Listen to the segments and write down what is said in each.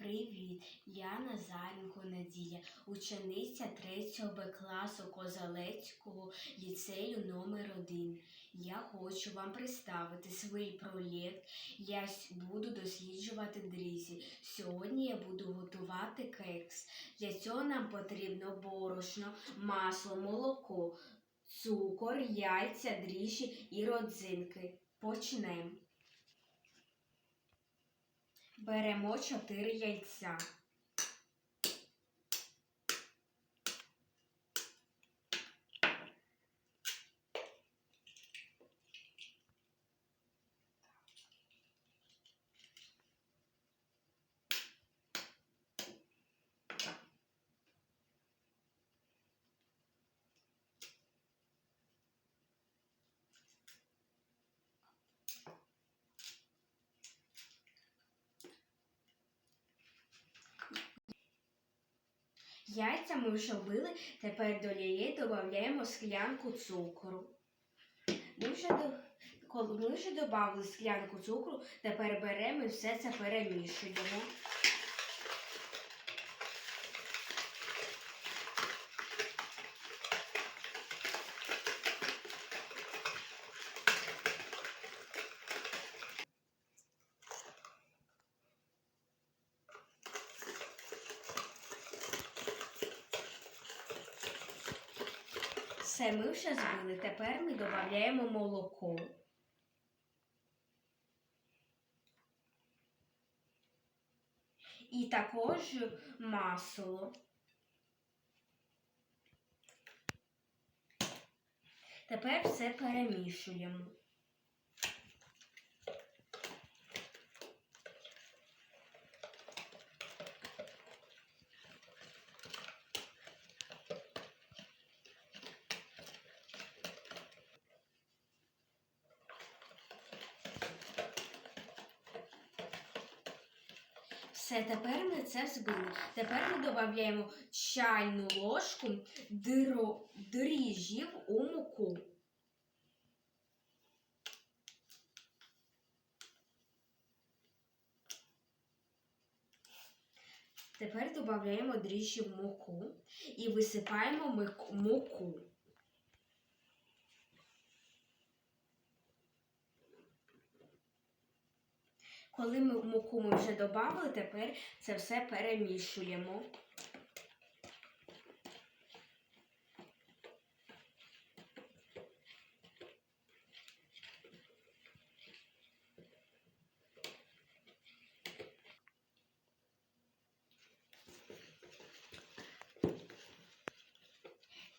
Привіт, я Назаренко Надія, учениця 3 Б класу Козалецького ліцею номер 1 Я хочу вам представити свій проєкт. Я буду досліджувати дрізі. Сьогодні я буду готувати кекс. Для цього нам потрібно борошно, масло, молоко, цукор, яйця, дріжджі і родзинки. Почнемо. Беремо 4 яйця. Яйця ми вже вбили, тепер до яєць додаємо склянку цукру. Ми вже, до... коли ми вже додали склянку цукру, тепер беремо і все це перемішуємо. Все ми вже збили, тепер ми додаємо молоко. І також масло. Тепер все перемішуємо. Все, тепер ми це взбили. Тепер ми додаємо чайну ложку дріжджів у муку. Тепер додаємо дріжджі в муку і висипаємо муку. Коли ми муку ми вже додали, тепер це все перемішуємо.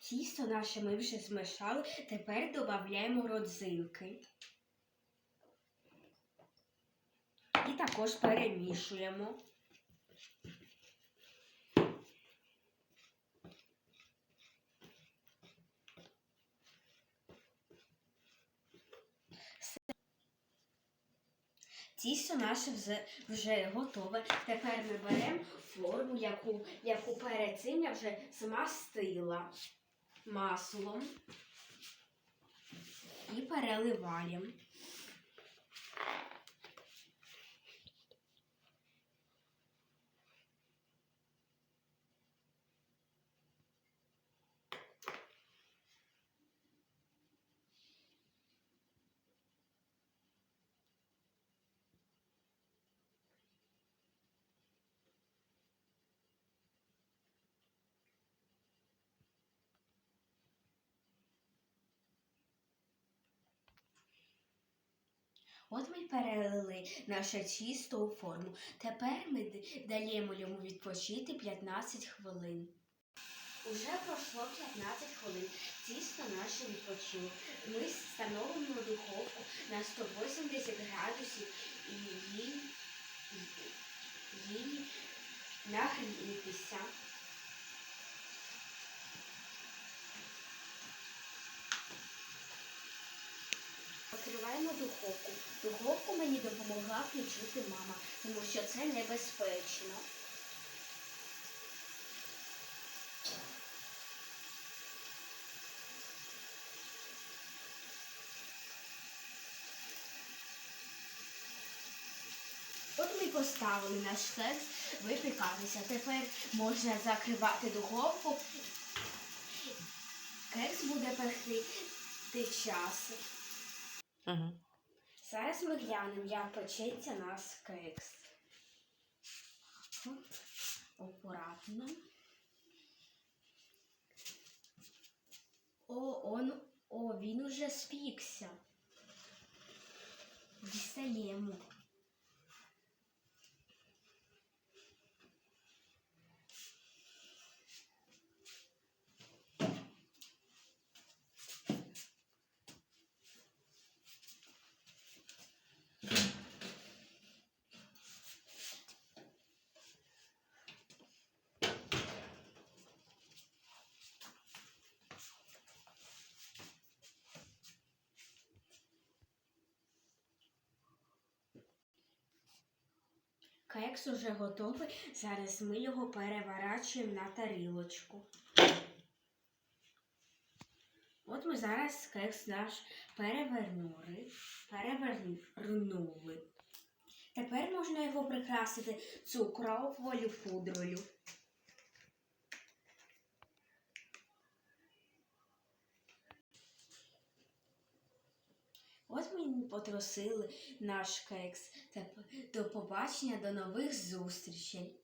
Тісто наше ми вже змішали, тепер додаємо родзинки. І також перемішуємо. Тісто наше вже, вже готове. Тепер ми беремо форму, яку, яку перед цим я вже змастила маслом і переливаємо. От ми перелили наше тісто у форму. Тепер ми даємо йому відпочити 15 хвилин. Уже пройшло 15 хвилин. Тісто наше відпочило. Ми встановимо духовку на 180 градусів і їй, їй нагрітися. Відкриваємо духовку. Духовку мені допомогла включити мама, тому що це небезпечно. От ми поставили наш кекс випікатися. Тепер можна закривати духовку. Кекс буде пекти ти час. Угу. Зараз ми глянемо, як печеться наш кекс. Акуратно. О, он, о, він уже спікся. Дістаємо. Кекс уже готовий. Зараз ми його переворачуємо на тарілочку. От ми зараз кекс наш перевернули. Перевернули. Тепер можна його прикрасити цукровою пудрою. От ми потросили наш кекс. До побачення, до нових зустрічей.